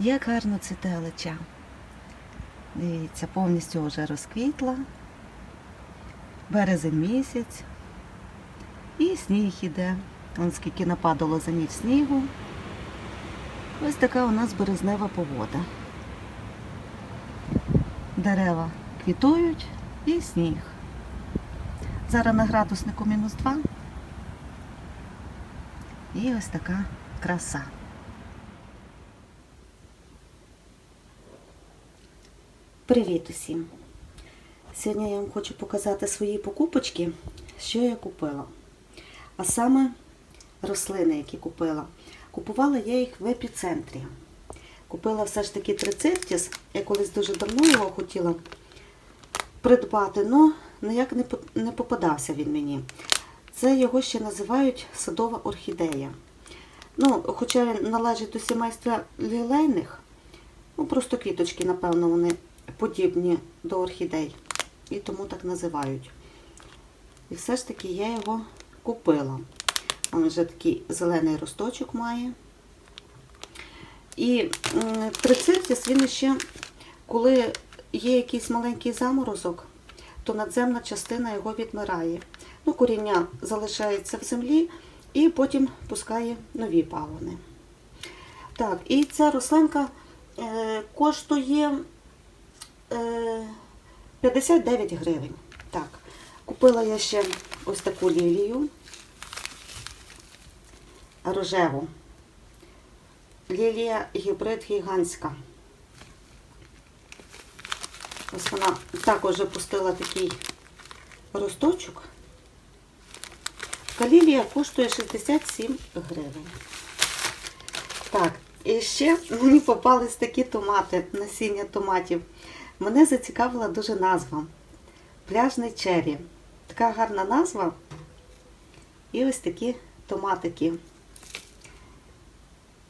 Як гарно цвіте олеча. Дивіться, повністю вже розквітла. Березень місяць. І сніг іде. Вон скільки нападало за ніч снігу. Ось така у нас березнева погода. Дерева квітують і сніг. Зараз на градуснику мінус 2. І ось така краса. Привіт усім! Сьогодні я вам хочу показати свої покупочки, що я купила. А саме рослини, які купила. Купувала я їх в епіцентрі. Купила все ж таки трицептіс. Я колись дуже давно його хотіла придбати, але ніяк не попадався він мені. Це його ще називають садова орхідея. Ну, хоча він належить до сімейства лілейних, ну просто квіточки, напевно, вони подібні до орхідей. І тому так називають. І все ж таки я його купила. Він вже такий зелений росточок має. І трицептіс, він ще, коли є якийсь маленький заморозок, то надземна частина його відмирає. Ну, коріння залишається в землі і потім пускає нові пагони. Так, і ця рослинка е, коштує 59 гривень. Так, купила я ще ось таку лілію рожеву. Лілія гібрид гігантська. Ось вона також запустила такий росточок. Калілія коштує 67 гривень. Так, і ще мені попались такі томати, насіння томатів. Мене зацікавила дуже назва. Пляжний чері. Така гарна назва. І ось такі томатики.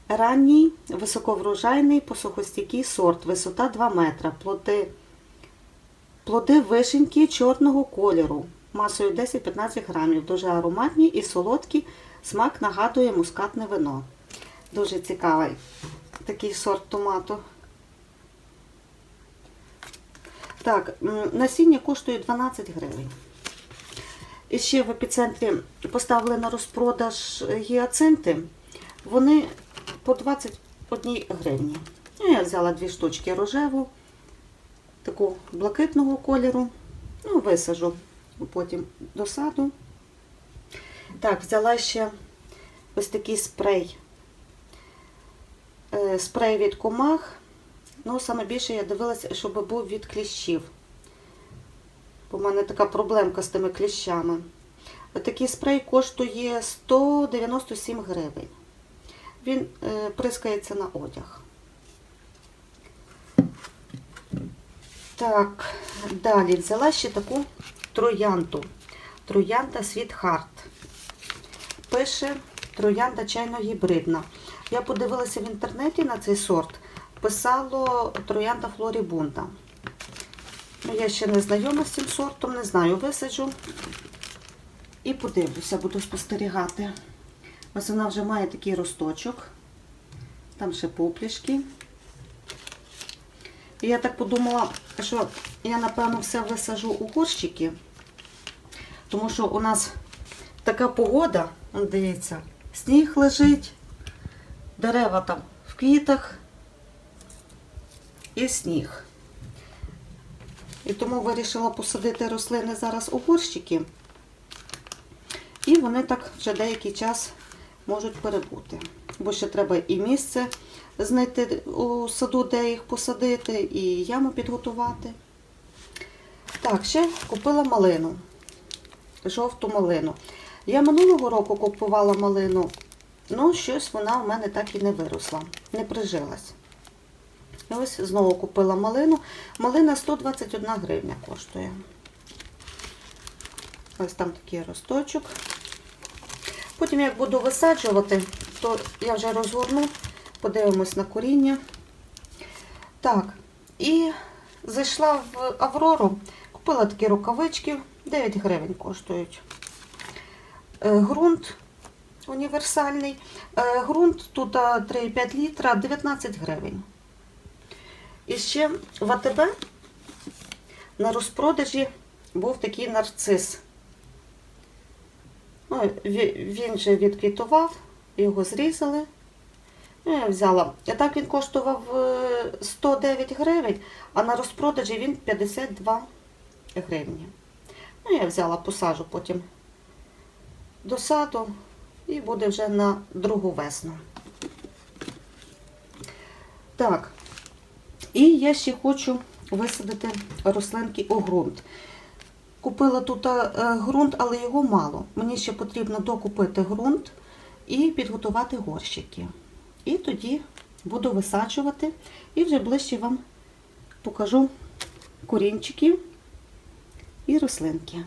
Ранній, високоврожайний, посухостійкий сорт, висота 2 метра, плоди, плоди вишеньки чорного кольору, масою 10-15 грамів, дуже ароматні і солодкі, смак нагадує мускатне вино. Дуже цікавий такий сорт томату. Так, насіння коштує 12 гривень. І ще в епіцентрі поставили на розпродаж гіацинти. Вони по 21 гривні. Ну, Я взяла дві штучки рожеву, таку блакитного кольору. Ну, висажу потім до саду. Так, взяла ще ось такий спрей. Е, Спрей від комах. Ну, саме більше я дивилася, щоб був від кліщів. Бо в мене така проблемка з тими кліщами. Такий спрей коштує 197 гривень. Він е, прискається на одяг. Так, далі взяла ще таку троянду. Троянда Світхарт. Пише троянда чайно-гібридна. Я подивилася в інтернеті на цей сорт. Писало троянда Флорібунда. Ну, Я ще не знайома з цим сортом, не знаю, висаджу. І подивлюся, буду спостерігати. Ось вона вже має такий росточок. Там ще поплішки. І я так подумала, що я, напевно, все висажу у горщики. Тому що у нас така погода, дивіться, сніг лежить, дерева там в квітах і сніг. І тому вирішила посадити рослини зараз у горщики. І вони так вже деякий час можуть перебути. Бо ще треба і місце знайти у саду, де їх посадити, і яму підготувати. Так, ще купила малину. Жовту малину. Я минулого року купувала малину, ну щось вона в мене так і не виросла, не прижилась. І ось знову купила малину. Малина 121 гривня коштує. Ось там такий росточок. Потім, як буду висаджувати, то я вже розгорну, подивимось на коріння. Так, і зайшла в Аврору, купила такі рукавички, 9 гривень коштують. Е, Грунт універсальний. Е, Грунт тут 3,5 літра, 19 гривень. І ще в АТБ на розпродажі був такий нарцис. Ну, він же відквітував, його зрізали. Ну, я взяла. І так він коштував е, 109 гривень, а на розпродажі він 52 гривні. Ну, я взяла, посажу потім до саду і буде вже на другу весну. Так, і я ще хочу висадити рослинки у ґрунт. Купила тут е, ґрунт, але його мало. Мені ще потрібно докупити ґрунт і підготувати горщики. І тоді буду висаджувати і вже ближче вам покажу корінчики і рослинки.